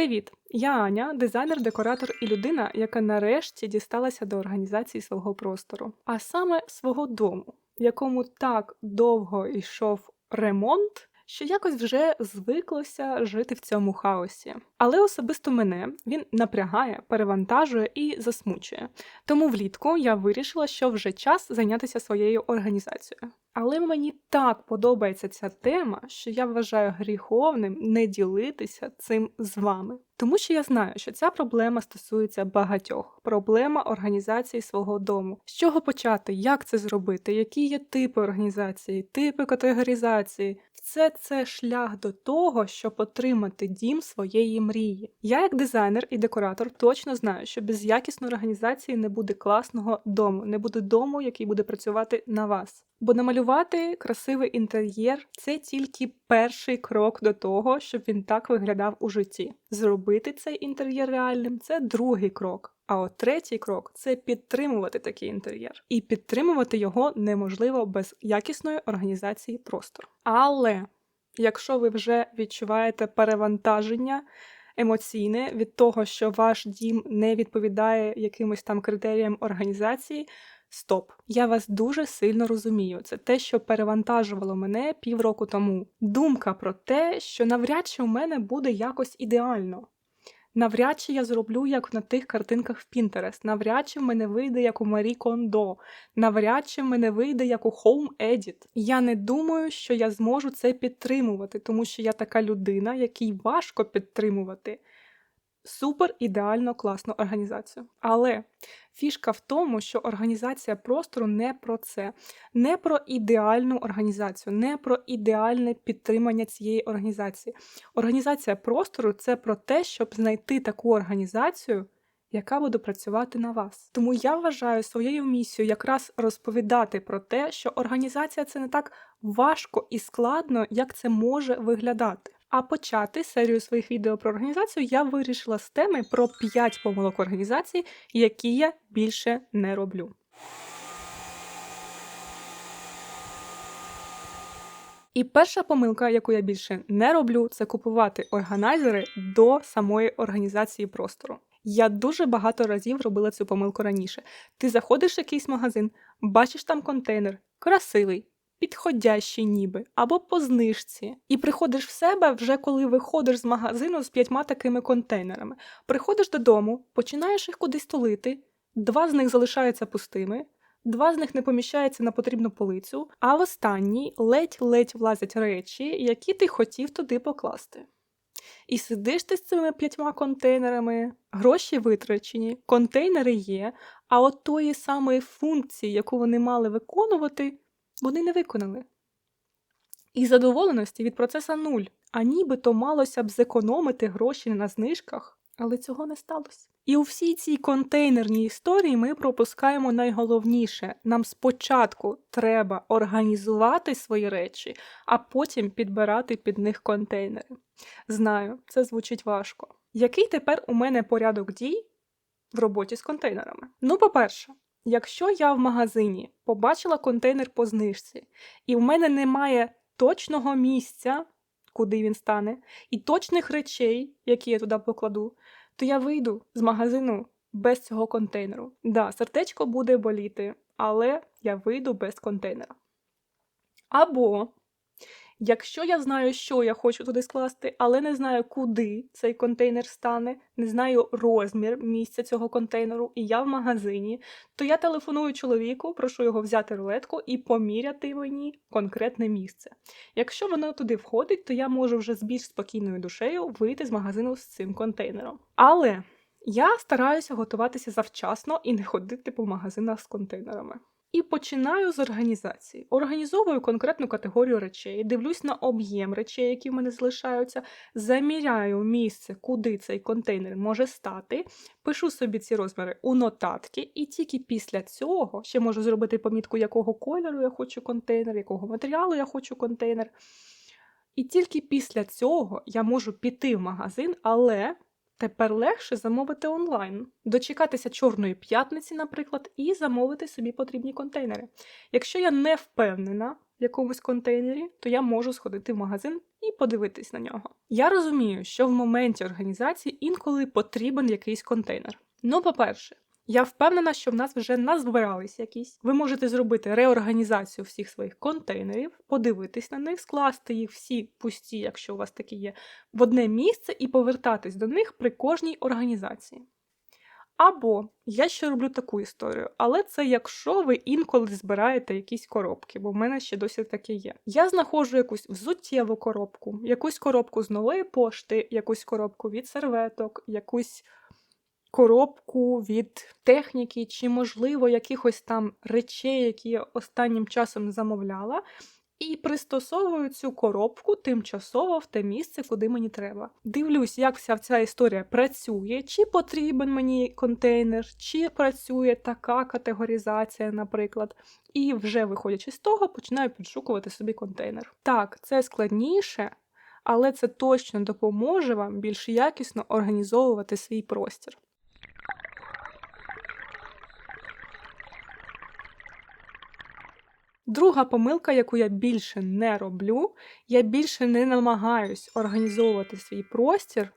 Привіт! Я Аня, дизайнер, декоратор і людина, яка нарешті дісталася до організації свого простору, а саме свого дому, в якому так довго йшов ремонт, що якось вже звиклося жити в цьому хаосі. Але особисто мене він напрягає, перевантажує і засмучує. Тому влітку я вирішила, що вже час зайнятися своєю організацією. Але мені так подобається ця тема, що я вважаю гріховним не ділитися цим з вами. Тому що я знаю, що ця проблема стосується багатьох. Проблема організації свого дому. З чого почати, як це зробити, які є типи організації, типи категоризації. Все це шлях до того, щоб отримати дім своєї мрії. Я, як дизайнер і декоратор, точно знаю, що без якісної організації не буде класного дому, не буде дому, який буде працювати на вас. Бо намалювати красивий інтер'єр це тільки перший крок до того, щоб він так виглядав у житті. Зробити цей інтер'єр реальним це другий крок. А от третій крок це підтримувати такий інтер'єр. І підтримувати його неможливо без якісної організації простору. Але якщо ви вже відчуваєте перевантаження емоційне від того, що ваш дім не відповідає якимось там критеріям організації. Стоп, я вас дуже сильно розумію. Це те, що перевантажувало мене півроку тому. Думка про те, що навряд чи у мене буде якось ідеально. Навряд чи я зроблю, як на тих картинках в Pinterest. Навряд чи в мене вийде, як у Марі Кондо. Навряд чи в мене вийде, як у Home Edit. Я не думаю, що я зможу це підтримувати, тому що я така людина, якій важко підтримувати супер ідеально класну організацію. Але фішка в тому, що організація простору не про це, не про ідеальну організацію, не про ідеальне підтримання цієї організації. Організація простору це про те, щоб знайти таку організацію. Яка буде працювати на вас. Тому я вважаю своєю місією якраз розповідати про те, що організація це не так важко і складно, як це може виглядати. А почати серію своїх відео про організацію я вирішила з теми про 5 помилок організації, які я більше не роблю. І перша помилка, яку я більше не роблю, це купувати органайзери до самої організації простору. Я дуже багато разів робила цю помилку раніше. Ти заходиш в якийсь магазин, бачиш там контейнер, красивий, підходящий ніби, або по знижці. І приходиш в себе вже коли виходиш з магазину з п'ятьма такими контейнерами. Приходиш додому, починаєш їх кудись тулити, два з них залишаються пустими. Два з них не поміщаються на потрібну полицю, а в останній ледь-ледь влазять речі, які ти хотів туди покласти. І сидиш ти з цими п'ятьма контейнерами, гроші витрачені, контейнери є, а от тої самої функції, яку вони мали виконувати, вони не виконали. І задоволеності від процеса нуль, а нібито малося б зекономити гроші на знижках, але цього не сталося. І у всій цій контейнерній історії ми пропускаємо найголовніше: нам спочатку треба організувати свої речі, а потім підбирати під них контейнери. Знаю, це звучить важко. Який тепер у мене порядок дій в роботі з контейнерами? Ну, по-перше, Якщо я в магазині побачила контейнер по знижці, і в мене немає точного місця, куди він стане, і точних речей, які я туди покладу, то я вийду з магазину без цього контейнеру. Да, сердечко буде боліти, але я вийду без контейнера. Або Якщо я знаю, що я хочу туди скласти, але не знаю, куди цей контейнер стане, не знаю розмір місця цього контейнеру, і я в магазині, то я телефоную чоловіку, прошу його взяти рулетку і поміряти мені конкретне місце. Якщо воно туди входить, то я можу вже з більш спокійною душею вийти з магазину з цим контейнером. Але я стараюся готуватися завчасно і не ходити по магазинах з контейнерами. І починаю з організації. Організовую конкретну категорію речей, дивлюсь на об'єм речей, які в мене залишаються, заміряю місце, куди цей контейнер може стати, пишу собі ці розміри у нотатки, і тільки після цього ще можу зробити помітку, якого кольору я хочу контейнер, якого матеріалу я хочу контейнер. І тільки після цього я можу піти в магазин, але Тепер легше замовити онлайн, дочекатися Чорної п'ятниці, наприклад, і замовити собі потрібні контейнери. Якщо я не впевнена в якомусь контейнері, то я можу сходити в магазин і подивитись на нього. Я розумію, що в моменті організації інколи потрібен якийсь контейнер. Ну, по-перше, я впевнена, що в нас вже назбирались якісь. Ви можете зробити реорганізацію всіх своїх контейнерів, подивитись на них, скласти їх всі пусті, якщо у вас такі є, в одне місце і повертатись до них при кожній організації. Або я ще роблю таку історію, але це якщо ви інколи збираєте якісь коробки, бо в мене ще досі таке є. Я знаходжу якусь взуттєву коробку, якусь коробку з нової пошти, якусь коробку від серветок, якусь коробку від техніки, чи, можливо, якихось там речей, які я останнім часом замовляла, і пристосовую цю коробку тимчасово в те місце, куди мені треба. Дивлюсь, як вся ця історія працює, чи потрібен мені контейнер, чи працює така категоризація, наприклад. І вже виходячи з того, починаю підшукувати собі контейнер. Так, це складніше, але це точно допоможе вам більш якісно організовувати свій простір. Друга помилка, яку я більше не роблю, я більше не намагаюсь організовувати свій простір,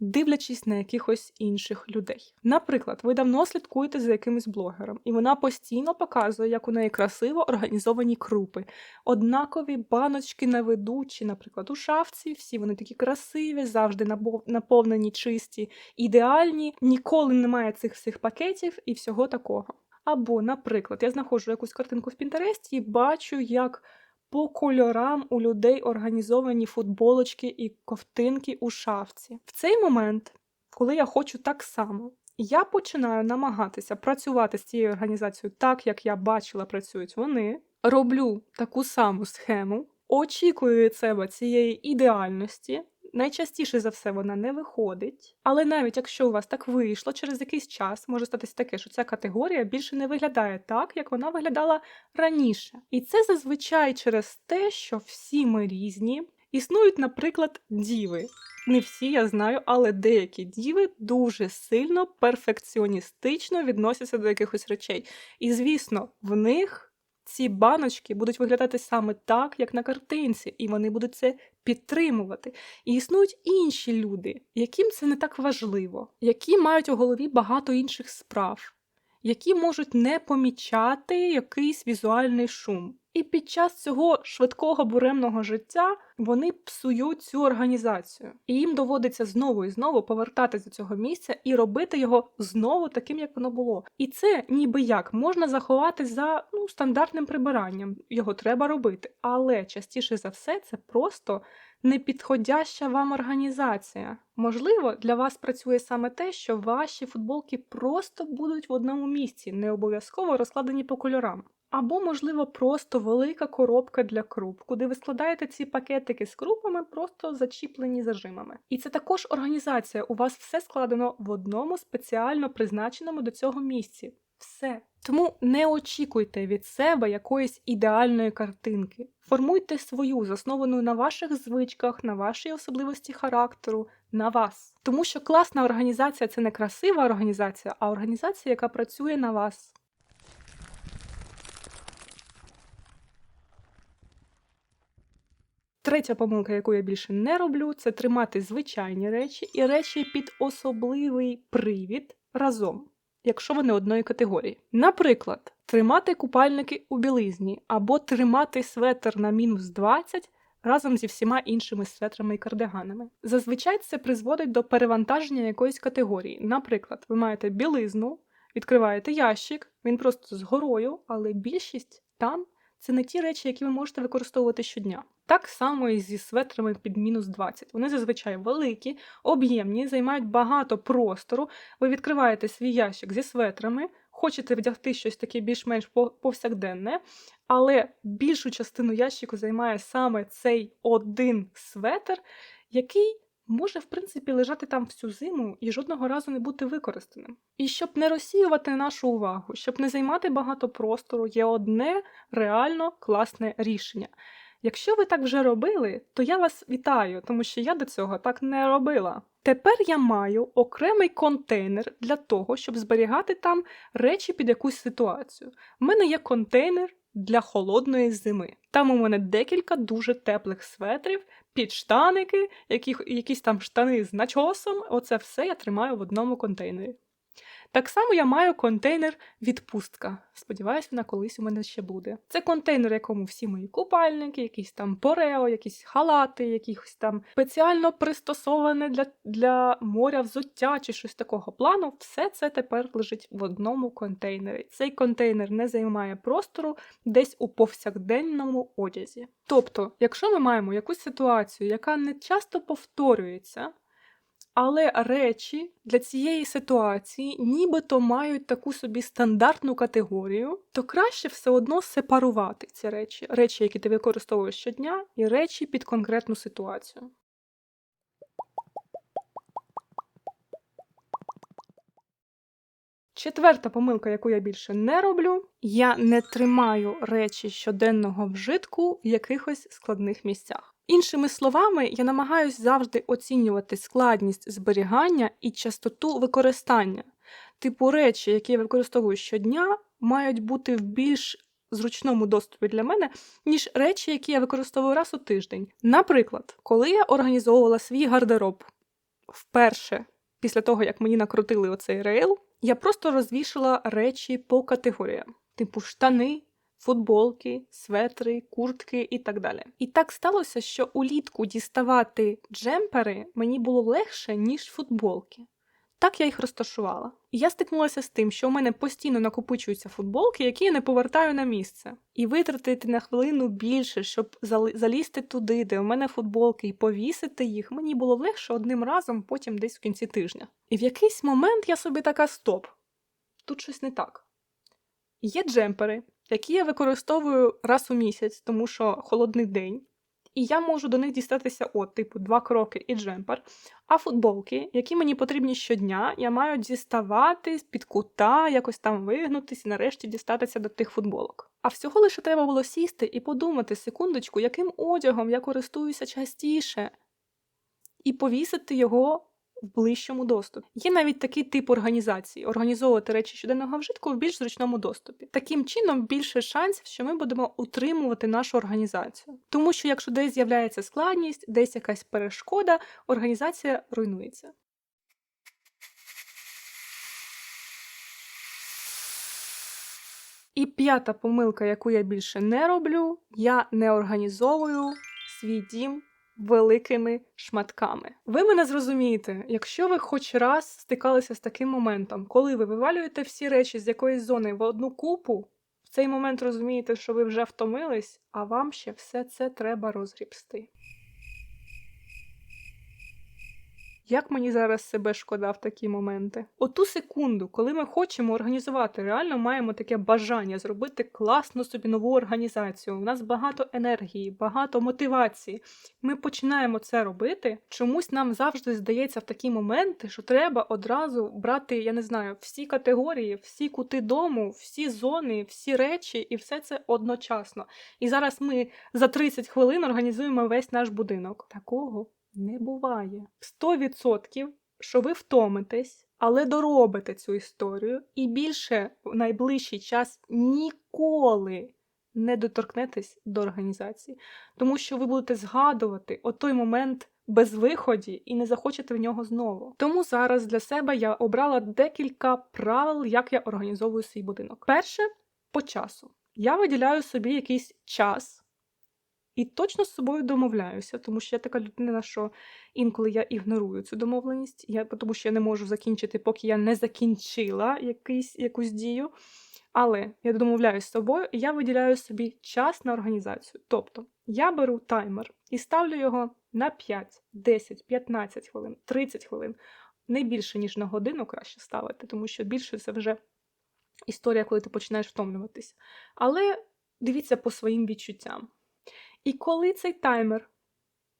дивлячись на якихось інших людей. Наприклад, ви давно слідкуєте за якимось блогером, і вона постійно показує, як у неї красиво організовані крупи, однакові баночки на виду, чи, наприклад, у шафці, всі вони такі красиві, завжди наповнені, чисті, ідеальні, ніколи немає цих всіх пакетів і всього такого. Або, наприклад, я знаходжу якусь картинку в Пінтересті і бачу, як по кольорам у людей організовані футболочки і ковтинки у шафці. В цей момент, коли я хочу так само, я починаю намагатися працювати з цією організацією так, як я бачила, працюють вони. Роблю таку саму схему, очікую від себе цієї ідеальності. Найчастіше за все вона не виходить, але навіть якщо у вас так вийшло, через якийсь час може статися таке, що ця категорія більше не виглядає так, як вона виглядала раніше. І це зазвичай через те, що всі ми різні. Існують, наприклад, діви. Не всі я знаю, але деякі діви дуже сильно перфекціоністично відносяться до якихось речей. І звісно, в них ці баночки будуть виглядати саме так, як на картинці, і вони будуть це підтримувати. І існують інші люди, яким це не так важливо, які мають у голові багато інших справ, які можуть не помічати якийсь візуальний шум. І під час цього швидкого буремного життя вони псують цю організацію, і їм доводиться знову і знову повертатися до цього місця і робити його знову таким, як воно було. І це ніби як можна заховати за ну стандартним прибиранням. Його треба робити, але частіше за все це просто непідходяща вам організація. Можливо, для вас працює саме те, що ваші футболки просто будуть в одному місці, не обов'язково розкладені по кольорам. Або, можливо, просто велика коробка для круп, куди ви складаєте ці пакетики з крупами, просто зачіплені зажимами. І це також організація. У вас все складено в одному спеціально призначеному до цього місці. Все. Тому не очікуйте від себе якоїсь ідеальної картинки. Формуйте свою, засновану на ваших звичках, на вашій особливості характеру, на вас. Тому що класна організація це не красива організація, а організація, яка працює на вас. Третя помилка, яку я більше не роблю, це тримати звичайні речі і речі під особливий привід разом, якщо вони одної категорії. Наприклад, тримати купальники у білизні або тримати светр на мінус 20 разом зі всіма іншими светрами і кардиганами. Зазвичай це призводить до перевантаження якоїсь категорії. Наприклад, ви маєте білизну, відкриваєте ящик, він просто з горою, але більшість там це не ті речі, які ви можете використовувати щодня. Так само і зі светрами під мінус 20. Вони зазвичай великі, об'ємні, займають багато простору. Ви відкриваєте свій ящик зі светрами, хочете вдягти щось таке більш-менш повсякденне, але більшу частину ящику займає саме цей один светр, який може, в принципі, лежати там всю зиму і жодного разу не бути використаним. І щоб не розсіювати нашу увагу, щоб не займати багато простору, є одне реально класне рішення. Якщо ви так вже робили, то я вас вітаю, тому що я до цього так не робила. Тепер я маю окремий контейнер для того, щоб зберігати там речі під якусь ситуацію. У мене є контейнер для холодної зими. Там у мене декілька дуже теплих светрів, підштаники, які, якісь там штани з начосом. Оце все я тримаю в одному контейнері. Так само я маю контейнер відпустка. Сподіваюсь, вона колись у мене ще буде. Це контейнер, якому всі мої купальники, якісь там порео, якісь халати, якісь там спеціально пристосоване для, для моря взуття чи щось такого плану. Все це тепер лежить в одному контейнері. Цей контейнер не займає простору десь у повсякденному одязі. Тобто, якщо ми маємо якусь ситуацію, яка не часто повторюється. Але речі для цієї ситуації нібито мають таку собі стандартну категорію, то краще все одно сепарувати ці речі, речі, які ти використовуєш щодня, і речі під конкретну ситуацію. Четверта помилка, яку я більше не роблю, я не тримаю речі щоденного вжитку в якихось складних місцях. Іншими словами, я намагаюся завжди оцінювати складність зберігання і частоту використання. Типу речі, які я використовую щодня, мають бути в більш зручному доступі для мене, ніж речі, які я використовую раз у тиждень. Наприклад, коли я організовувала свій гардероб вперше після того, як мені накрутили оцей рейл, я просто розвішала речі по категоріям, типу штани, футболки, светри, куртки і так далі. І так сталося, що улітку діставати джемпери мені було легше, ніж футболки. Так я їх розташувала. І я стикнулася з тим, що у мене постійно накопичуються футболки, які я не повертаю на місце. І витратити на хвилину більше, щоб залізти туди, де у мене футболки, і повісити їх, мені було легше одним разом, потім десь в кінці тижня. І в якийсь момент я собі така стоп. Тут щось не так. Є джемпери, які я використовую раз у місяць, тому що холодний день. І я можу до них дістатися от, типу, два кроки і джемпер. А футболки, які мені потрібні щодня, я маю діставати з-під кута, якось там вигнутися і нарешті дістатися до тих футболок. А всього лише треба було сісти і подумати, секундочку, яким одягом я користуюся частіше, і повісити його в ближчому доступі. Є навіть такий тип організації організовувати речі щоденного вжитку в більш зручному доступі. Таким чином більше шансів, що ми будемо утримувати нашу організацію. Тому що якщо десь з'являється складність, десь якась перешкода, організація руйнується. І п'ята помилка, яку я більше не роблю, я не організовую свій дім великими шматками. Ви мене зрозумієте, якщо ви хоч раз стикалися з таким моментом, коли ви вивалюєте всі речі з якоїсь зони в одну купу, в цей момент розумієте, що ви вже втомились, а вам ще все це треба розгрібсти. Як мені зараз себе шкода в такі моменти? Оту секунду, коли ми хочемо організувати, реально маємо таке бажання зробити класну собі нову організацію. У нас багато енергії, багато мотивації. Ми починаємо це робити. Чомусь нам завжди здається в такі моменти, що треба одразу брати, я не знаю, всі категорії, всі кути дому, всі зони, всі речі, і все це одночасно. І зараз ми за 30 хвилин організуємо весь наш будинок. Такого не буває. 100%, що ви втомитесь, але доробите цю історію, і більше в найближчий час ніколи не доторкнетесь до організації, тому що ви будете згадувати той момент без виході і не захочете в нього знову. Тому зараз для себе я обрала декілька правил, як я організовую свій будинок. Перше по часу. Я виділяю собі якийсь час. І точно з собою домовляюся, тому що я така людина, що інколи я ігнорую цю домовленість, я, тому що я не можу закінчити, поки я не закінчила якийсь, якусь дію. Але я домовляюся з собою і я виділяю собі час на організацію. Тобто я беру таймер і ставлю його на 5, 10, 15 хвилин, 30 хвилин. Не більше, ніж на годину краще ставити, тому що більше це вже історія, коли ти починаєш втомлюватися. Але дивіться по своїм відчуттям. І коли цей таймер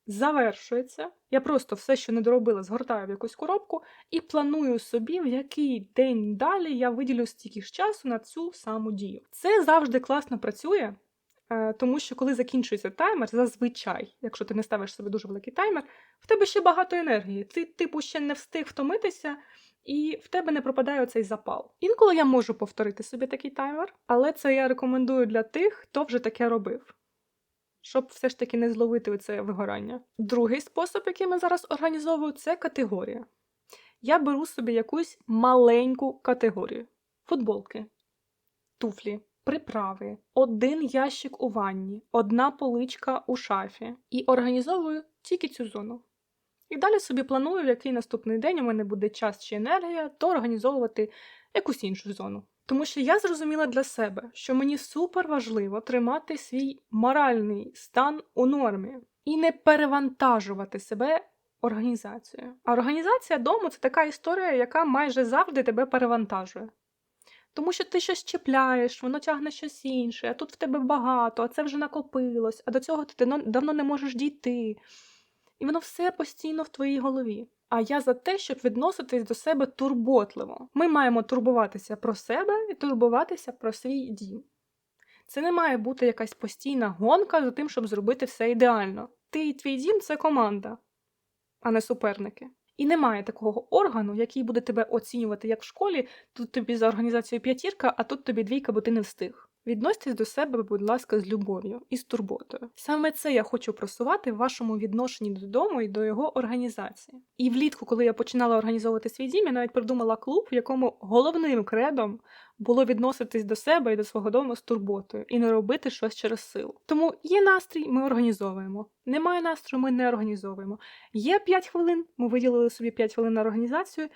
завершується, я просто все, що не доробила, згортаю в якусь коробку і планую собі, в який день далі я виділю стільки ж часу на цю саму дію. Це завжди класно працює, Е, Тому що коли закінчується таймер, зазвичай, якщо ти не ставиш собі дуже великий таймер, в тебе ще багато енергії. Ти, типу, ще не встиг втомитися, і в тебе не пропадає оцей запал. Інколи я можу повторити собі такий таймер, але це я рекомендую для тих, хто вже таке робив. Щоб все ж таки не зловити це вигорання. Другий спосіб, який ми зараз організовую, це категорія. Я беру собі якусь маленьку категорію: футболки, туфлі, приправи, один ящик у ванні, одна поличка у шафі. І організовую тільки цю зону. І далі собі планую, в який наступний день у мене буде час чи енергія, то організовувати якусь іншу зону. Тому що я зрозуміла для себе, що мені супер важливо тримати свій моральний стан у нормі і не перевантажувати себе організацією. А організація дому це така історія, яка майже завжди тебе перевантажує. Тому що ти щось чіпляєш, воно тягне щось інше, а тут в тебе багато, а це вже накопилось, а до цього ти давно- не можеш дійти. І воно все постійно в твоїй голові. А я за те, щоб відноситись до себе турботливо. Ми маємо турбуватися про себе і турбуватися про свій дім. Це не має бути якась постійна гонка за тим, щоб зробити все ідеально. Ти і твій дім це команда, а не суперники. І немає такого органу, який буде тебе оцінювати як в школі. Тут тобі за організацією п'ятірка, а тут тобі двійка, бо ти не встиг. Відносьтесь до себе, будь ласка, з любов'ю і з турботою. Саме це я хочу просувати в вашому відношенні додому і до його організації. І влітку, коли я починала організовувати свій дім, я навіть придумала клуб, в якому головним кредом було відноситись до себе і до свого дому з турботою і не робити щось через силу. Тому є настрій, ми організовуємо. Немає настрою, ми не організовуємо. Є 5 хвилин, ми виділили собі 5 хвилин на організацію.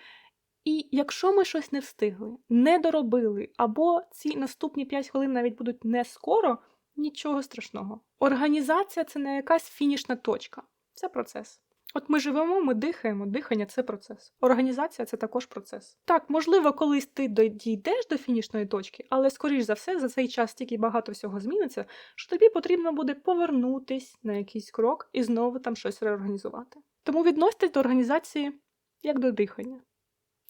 І якщо ми щось не встигли, не доробили, або ці наступні 5 хвилин навіть будуть не скоро, нічого страшного. Організація це не якась фінішна точка, це процес. От ми живемо, ми дихаємо, дихання це процес. Організація це також процес. Так, можливо, колись ти дійдеш до фінішної точки, але скоріш за все за цей час стільки багато всього зміниться, що тобі потрібно буде повернутись на якийсь крок і знову там щось реорганізувати. Тому відноситесь до організації як до дихання.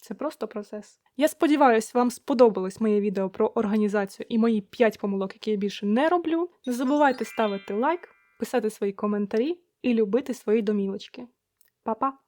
Це просто процес. Я сподіваюся, вам сподобалось моє відео про організацію і мої 5 помилок, які я більше не роблю. Не забувайте ставити лайк, писати свої коментарі і любити свої домілочки. Па-па!